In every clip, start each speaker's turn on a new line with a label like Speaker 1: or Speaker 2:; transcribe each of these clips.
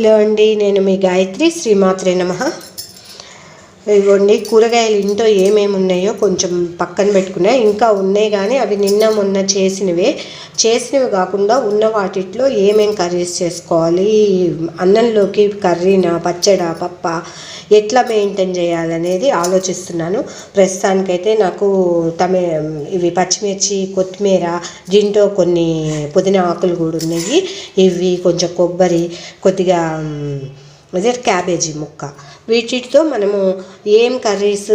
Speaker 1: Hello అండి నేను మీ గాయత్రి శ్రీమాత్రే నమ. ఇవ్వండి కూరగాయలు ఇంట్లో ఏమేమి ఉన్నాయో కొంచెం పక్కన పెట్టుకున్నా. ఇంకా ఉన్నాయి కానీ అవి నిన్న మొన్న చేసినవే. చేసినవి కాకుండా ఉన్న వాటిట్లో ఏమేమి కర్రీస్ చేసుకోవాలి? అన్నంలోకి కర్రీనా పచ్చడా పప్ప? ఎట్లా మెయింటైన్ చేయాలనేది ఆలోచిస్తున్నాను. ప్రస్తుతానికైతే నాకు తమి ఇవి పచ్చిమిర్చి కొత్తిమీర దీంట్లో కొన్ని పుదీనా ఆకులు కూడా ఉన్నాయి. ఇవి కొంచెం కొబ్బరి కొద్దిగా అదే క్యాబేజీ ముక్క. వీటితో మనము ఏం కర్రీస్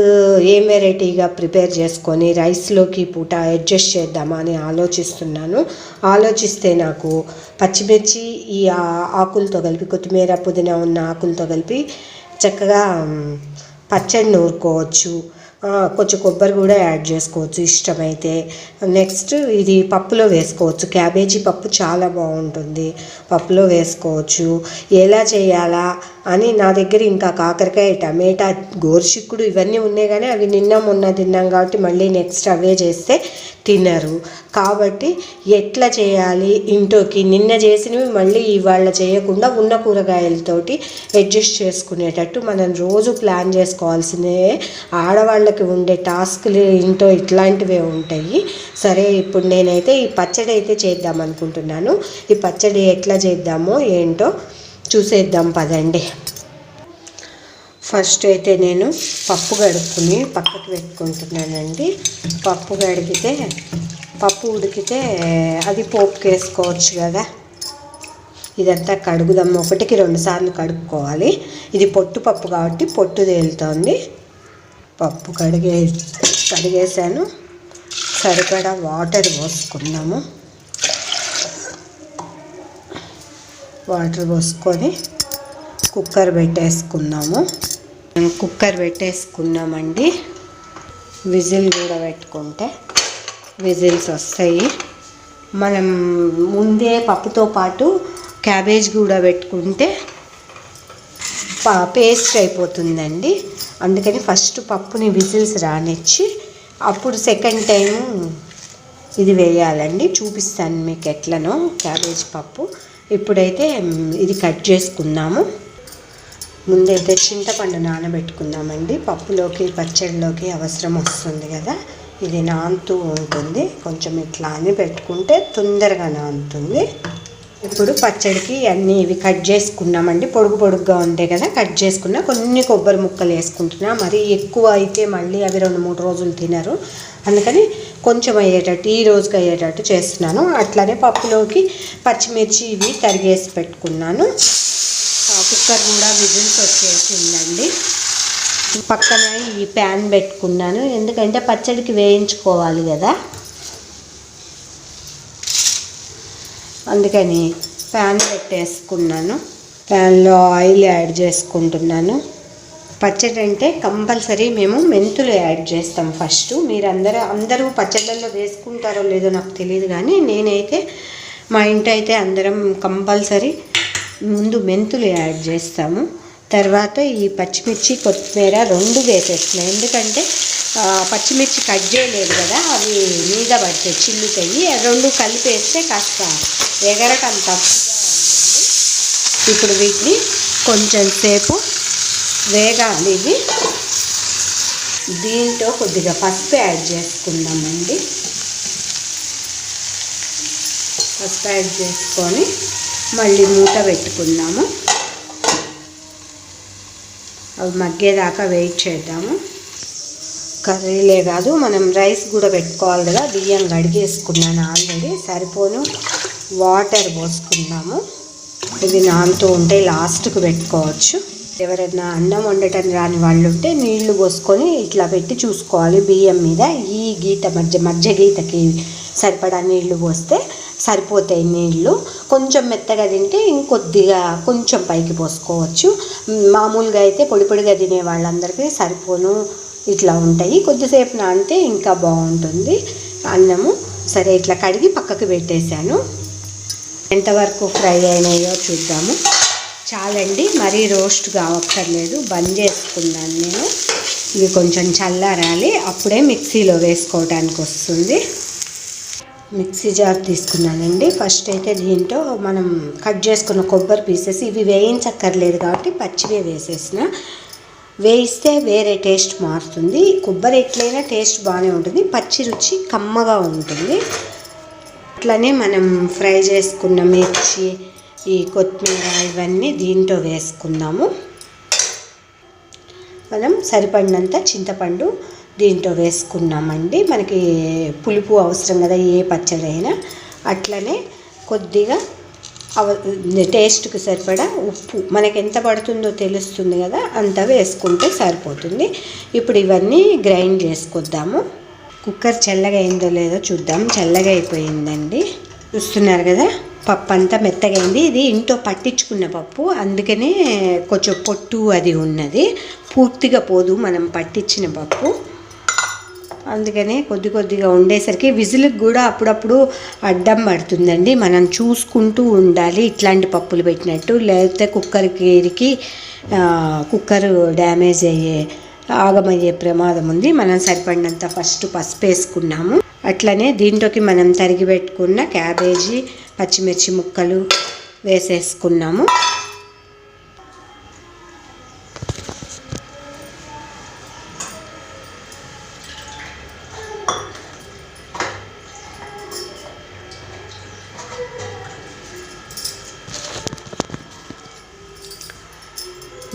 Speaker 1: ఏం వెరైటీగా ప్రిపేర్ చేసుకొని రైస్లోకి పూట అడ్జస్ట్ చేద్దామా అని ఆలోచిస్తున్నాను. ఆలోచిస్తే నాకు పచ్చిమిర్చి ఈ ఆకులతో కలిపి కొత్తిమీర పుదీనా ఉన్న ఆకులతో కలిపి చక్కగా పచ్చడి నూరుకోవచ్చు. కొంచెం కొబ్బరి కూడా యాడ్ చేసుకోవచ్చు ఇష్టమైతే. నెక్స్ట్ ఇది పప్పులో వేసుకోవచ్చు. క్యాబేజీ పప్పు చాలా బాగుంటుంది. పప్పులో వేసుకోవచ్చు. ఎలా చేయాలా అని నా దగ్గర ఇంకా కాకరకాయ టమాటా గోరుచిక్కుడు ఇవన్నీ ఉన్నాయి కానీ అవి నిన్న మొన్న తిన్నాం కాబట్టి మళ్ళీ నెక్స్ట్ అవే చేస్తే తినరు. కాబట్టి ఎట్లా చేయాలి? ఇంట్లోకి నిన్న చేసినవి మళ్ళీ ఇవాళ చేయకుండా ఉన్న కూరగాయలతోటి అడ్జస్ట్ చేసుకునేటట్టు మనం రోజు ప్లాన్ చేసుకోవాల్సినవే ఆడవాళ్ళకి ఉండే టాస్క్లు ఇంట్లో ఇట్లాంటివే ఉంటాయి. సరే ఇప్పుడు నేనైతే ఈ పచ్చడి అయితే చేద్దాం అనుకుంటున్నాను. ఈ పచ్చడి ఎట్లా చేద్దామో ఏంటో చూసేద్దాం పదండి. ఫస్ట్ అయితే నేను పప్పు గడుపుకుని పక్కకు పెట్టుకుంటున్నానండి. పప్పు గడిగితే పప్పు ఉడికితే అది పోపుకి వేసుకోవచ్చు కదా. ఇదంతా కడుగుదాం. ఒకటికి రెండు సార్లు కడుక్కోవాలి. ఇది పొట్టు పప్పు కాబట్టి పొట్టు తేలుతోంది. పప్పు కడిగే కడిగేసాను సరిపడా వాటర్ పోసుకున్నాము వాటర్ పోసుకొని కుక్కర్ పెట్టేసుకున్నాము కుక్కర్ పెట్టేసుకున్నామండి. విజిల్ కూడా పెట్టుకుంటే విజిల్స్ వస్తాయి. మనం ముందే పప్పుతో పాటు క్యాబేజ్ కూడా పెట్టుకుంటే పేస్ట్ అయిపోతుందండి. అందుకని ఫస్ట్ పప్పుని విజిల్స్ రానిచ్చి అప్పుడు సెకండ్ టైం ఇది వేయాలండి. చూపిస్తాను మీకు ఎట్లనో క్యాబేజ్ పప్పు. ఇప్పుడైతే ఇది కట్ చేసుకుందాము. ముందైతే చింతపండు నానబెట్టుకుందామండి. పప్పులోకి పచ్చడిలోకి అవసరం వస్తుంది కదా. ఇది నానుతూ ఉంటుంది. కొంచెం ఇట్లా అని పెట్టుకుంటే తొందరగా నానుతుంది. ఇప్పుడు పచ్చడికి అన్నీ ఇవి కట్ చేసుకున్నామండి. పొడుగు పొడుగ్గా ఉంటాయి కదా. కట్ చేసుకున్నా కొన్ని కొబ్బరి ముక్కలు వేసుకుంటున్నా. మరి ఎక్కువ అయితే మళ్ళీ అవి రెండు మూడు రోజులు తినరు. అందుకని కొంచెం అయ్యేటట్టు ఈ రోజుకి అయ్యేటట్టు చేస్తున్నాను. అట్లానే పప్పులోకి పచ్చిమిర్చి ఇవి తరిగేసి పెట్టుకున్నాను. కుక్కర్ కూడా విజిల్స్ వచ్చేసిందండి. పక్కన ఈ ప్యాన్ పెట్టుకున్నాను. ఎందుకంటే పచ్చడికి వేయించుకోవాలి కదా. అందుకని ప్యాన్ పెట్టేసుకున్నాను. ప్యాన్లో ఆయిల్ యాడ్ చేసుకుంటున్నాను. పచ్చడి అంటే కంపల్సరీ మేము మెంతులు యాడ్ చేస్తాం ఫస్ట్. మీరందరూ అందరూ అందరూ పచ్చళ్ళల్లో వేసుకుంటారో లేదో నాకు తెలియదు కానీ నేనైతే మా ఇంటి అయితే అందరం కంపల్సరీ ముందు మెంతులు యాడ్ చేస్తాము. తర్వాత ఈ పచ్చిమిర్చి కొత్తిమీర రెండు వేసేస్తున్నాయి. ఎందుకంటే పచ్చిమిర్చి కట్ చేయలేదు కదా అవి మీద పడితే చిల్లుతాయి. రెండు కలిపేస్తే కాస్త ఎగరటం తప్పుగా ఉంటుంది. ఇప్పుడు వీటిని కొంచెం సేపు వేగాలి. ఇది దీంట్లో కొద్దిగా పసుపు యాడ్ చేసుకుందామండి. పసుపు యాడ్ చేసుకొని మళ్ళీ మూత పెట్టుకుందాము. అవి మగ్గేదాకా వెయిట్ చేద్దాము. కర్రీలే కాదు మనం రైస్ కూడా పెట్టుకోవాలి కదా బియ్యం కడిగేసుకున్నాను ఆల్రెడీ సరిపోను. వాటర్ పోసుకుందాము. ఇది నానుతూ ఉంటే లాస్ట్కి పెట్టుకోవచ్చు. ఎవరైనా అన్నం వండటం రాని వాళ్ళు ఉంటే నీళ్ళు పోసుకొని ఇట్లా పెట్టి చూసుకోవాలి. బియ్యం మీద ఈ గీత మధ్య మధ్య గీతకి సరిపడా నీళ్ళు పోస్తే సరిపోతాయి నీళ్ళు కొంచెం మెత్తగా తింటే ఇంకొద్దిగా కొంచెం పైకి పోసుకోవచ్చు. మామూలుగా అయితే పొడి పొడిగా తినే వాళ్ళందరికీ సరిపోను. ఇట్లా ఉంటాయి. కొద్దిసేపు నానితే ఇంకా బాగుంటుంది. అన్నము సరే ఇట్లా కడిగి పక్కకు పెట్టేశాను. ఎంతవరకు ఫ్రై అయినాయో చూద్దాము. చాలండి మరీ రోస్ట్ కావక్కర్లేదు. బంద్ చేసుకున్నాను నేను. ఇవి కొంచెం చల్లారాలి. అప్పుడే మిక్సీలో వేసుకోవడానికి వస్తుంది. మిక్సీ జార్ తీసుకున్నానండి. ఫస్ట్ అయితే దీంట్లో మనం కట్ చేసుకున్న కొబ్బరి పీసెస్ ఇవి వేయించక్కర్లేదు కాబట్టి పచ్చివే వేసేసిన. వేయిస్తే వేరే టేస్ట్ మారుతుంది. కొబ్బరి ఎట్లయినా టేస్ట్ బాగానే ఉంటుంది. పచ్చి రుచి కమ్మగా ఉంటుంది. అట్లనే మనం ఫ్రై చేసుకున్న మిర్చి ఈ కొత్తిమీర ఇవన్నీ దీంట్లో వేసుకుందాము. మనం సరిపడినంత చింతపండు దీంట్లో వేసుకున్నామండి. మనకి పులుపు అవసరం కదా ఏ పచ్చడి అయినా అట్లనే కొద్దిగా అవ టేస్ట్కి సరిపడా ఉప్పు. మనకి ఎంత పడుతుందో తెలుస్తుంది కదా అంత వేసుకుంటే సరిపోతుంది. ఇప్పుడు ఇవన్నీ గ్రైండ్ చేసుకొద్దాము. కుక్కర్ చల్లగా అయిందో లేదో చూద్దాం. చల్లగా అయిపోయిందండి. చూస్తున్నారు కదా పప్పు అంతా మెత్తగైంది ఇది ఇంట్లో పట్టించుకున్న పప్పు. అందుకనే కొంచెం పొట్టు అది ఉన్నది. పూర్తిగా పోదు మనం పట్టించిన పప్పు. అందుకనే కొద్ది కొద్దిగా ఉండేసరికి విజిల్కి కూడా అప్పుడప్పుడు అడ్డం పడుతుందండి. మనం చూసుకుంటూ ఉండాలి ఇట్లాంటి పప్పులు పెట్టినట్టు. లేకపోతే కుక్కర్కి కుక్కర్ డ్యామేజ్ అయ్యే ఆగమయ్యే ప్రమాదం ఉంది. మనం సరిపడినంత ఫస్ట్ పసుపు వేసుకున్నాము. అట్లనే దీంట్లోకి మనం తరిగి పెట్టుకున్న క్యాబేజీ పచ్చిమిర్చి ముక్కలు వేసేసుకున్నాము.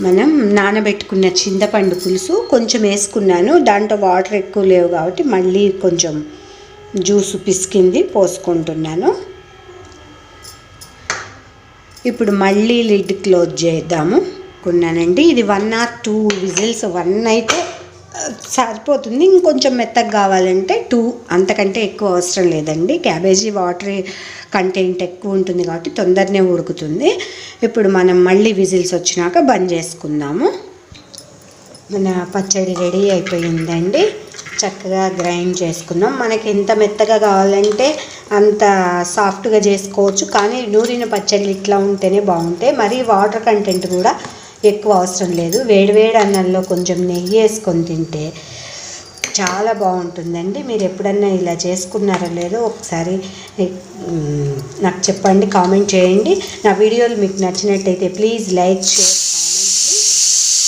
Speaker 1: మనం నానబెట్టుకున్న చింతపండు పులుసు కొంచెం వేసుకున్నాను. దాంట్లో వాటర్ ఎక్కువ లేవు కాబట్టి మళ్ళీ కొంచెం జ్యూస్ పిసికింది పోసుకుంటున్నాను. ఇప్పుడు మళ్ళీ లిడ్ క్లోజ్ చేద్దాము. కొన్నానండి. ఇది one or two whistles one అయితే సరిపోతుంది. ఇంకొంచెం మెత్తగా కావాలంటే టూ అంతకంటే ఎక్కువ అవసరం లేదండి. క్యాబేజీ వాటర్ కంటెంట్ ఎక్కువ ఉంటుంది కాబట్టి తొందరనే ఉడుకుతుంది. ఇప్పుడు మనం మళ్ళీ విజిల్స్ వచ్చినాక బంద్ చేసుకుందాము. మన పచ్చడి రెడీ అయిపోయిందండి. చక్కగా గ్రైండ్ చేసుకున్నాం మనకి ఎంత మెత్తగా కావాలంటే అంత సాఫ్ట్గా చేసుకోవచ్చు. కానీ నూరిన పచ్చడి ఇట్లా ఉంటేనే బాగుంటాయి. మరి వాటర్ కంటెంట్ కూడా ఎక్కువ అవసరం లేదు. వేడివేడి అన్నంలో కొంచెం నెయ్యి వేసుకొని తింటే చాలా బాగుంటుందండి. మీరు ఎప్పుడన్నా ఇలా చేసుకున్నారో లేదో ఒకసారి నాకు చెప్పండి కామెంట్ చేయండి. నా వీడియోలు మీకు నచ్చినట్టయితే ప్లీజ్ లైక్ షేర్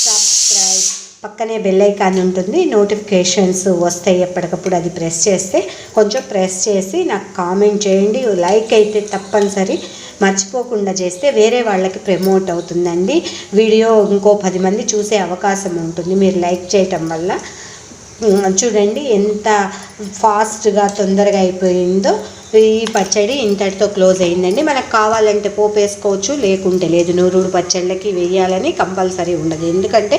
Speaker 1: సబ్స్క్రైబ్ పక్కనే బెల్ ఐకాన్ ఉంటుంది. నోటిఫికేషన్స్ వస్తాయి ఎప్పటికప్పుడు అది ప్రెస్ చేస్తే కొంచెం ప్రెస్ చేసి నాకు కామెంట్ చేయండి. లైక్ అయితే తప్పనిసరి. మర్చిపోకుండా చేస్తే వేరే వాళ్ళకి ప్రమోట్ అవుతుందండి. వీడియో ఇంకో పది మంది చూసే అవకాశం ఉంటుంది. మీరు లైక్ చేయటం వల్ల. చూడండి ఎంత ఫాస్ట్గా తొందరగా అయిపోయిందో. ఈ పచ్చడి ఇంతటితో క్లోజ్ అయిందండి. మనకు కావాలంటే పోపు వేసుకోవచ్చు లేకుంటే లేదు. నూరుడు పచ్చళ్ళకి వేయాలని కంపల్సరీ ఉండదు. ఎందుకంటే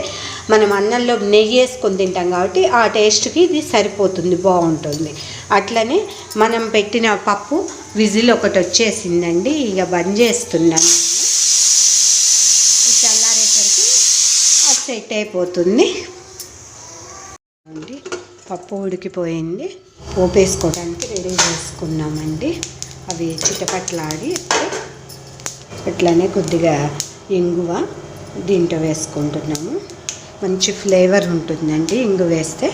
Speaker 1: మనం అన్నంలో నెయ్యి వేసుకొని తింటాం కాబట్టి ఆ టేస్ట్కి ఇది సరిపోతుంది బాగుంటుంది. అట్లనే మనం పెట్టిన పప్పు విజిల్ ఒకటి వచ్చేసిందండి. ఇక బంద్ చేస్తున్నాను. చల్లారేసరికి అది సెట్ అయిపోతుంది. అండి పప్పు ఉడికిపోయింది. పోపు వేసుకోవడానికి రెడీ చేసుకున్నామండి. అవి చిటపట్లాడి అట్లానే కొద్దిగా ఇంగువ దీంట్లో వేసుకుంటున్నాము. మంచి ఫ్లేవర్ ఉంటుందండి ఇంగు వేస్తే.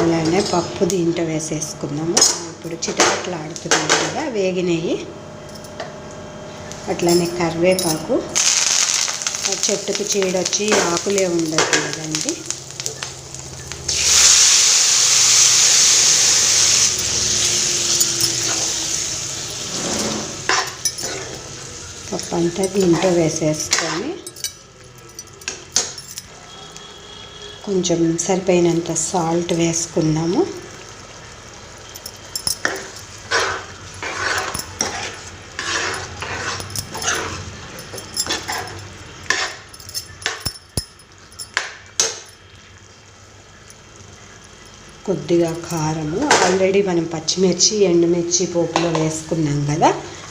Speaker 1: అలానే పప్పు దీంట్లో వేసేసుకున్నాము. ఇప్పుడు చిటపట్లాడుతున్నాయి కదా వేగినాయి. అట్లానే కరివేపాకు. ఆ చెట్టుకు చీడొచ్చి ఆకులే ఉండదు కదండి అంతా దీంట్లో వేసేసుకొని కొంచెం సరిపోయినంత సాల్ట్ వేసుకున్నాము. కొద్దిగా కారము. ఆల్రెడీ మనం పచ్చిమిర్చి ఎండుమిర్చి పోపులో వేసుకున్నాం కదా.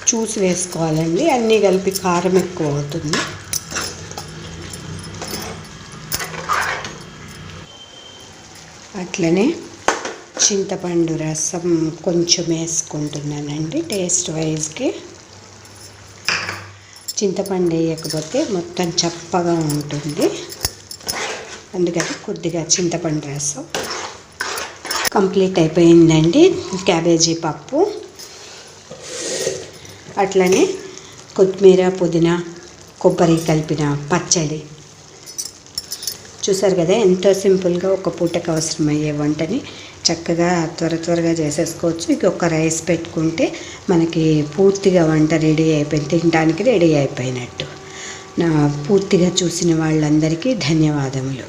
Speaker 1: చూసి వేసుకోవాలండి. అన్నీ కలిపి కారం ఎక్కువ అవుతుంది. అట్లనే చింతపండు రసం కొంచెం వేసుకుంటున్నానండి టేస్ట్ వైజ్కి. చింతపండు వేయకపోతే మొత్తం చప్పగా ఉంటుంది. అందుకని కొద్దిగా చింతపండు రసం. కంప్లీట్ అయిపోయిందండి క్యాబేజీ పప్పు.
Speaker 2: అట్లనే కొత్తిమీర పుదీనా కొబ్బరి కలిపిన పచ్చడి. చూసారు కదా ఎంతో సింపుల్గా ఒక పూటకు అవసరమయ్యే వంటని చక్కగా త్వర త్వరగా చేసేసుకోవచ్చు. ఇక ఒక రైస్ పెట్టుకుంటే మనకి పూర్తిగా వంట రెడీ అయిపోయింది తినడానికి రెడీ అయిపోయినట్టు. నా పూర్తిగా చూసిన వాళ్ళందరికీ ధన్యవాదములు.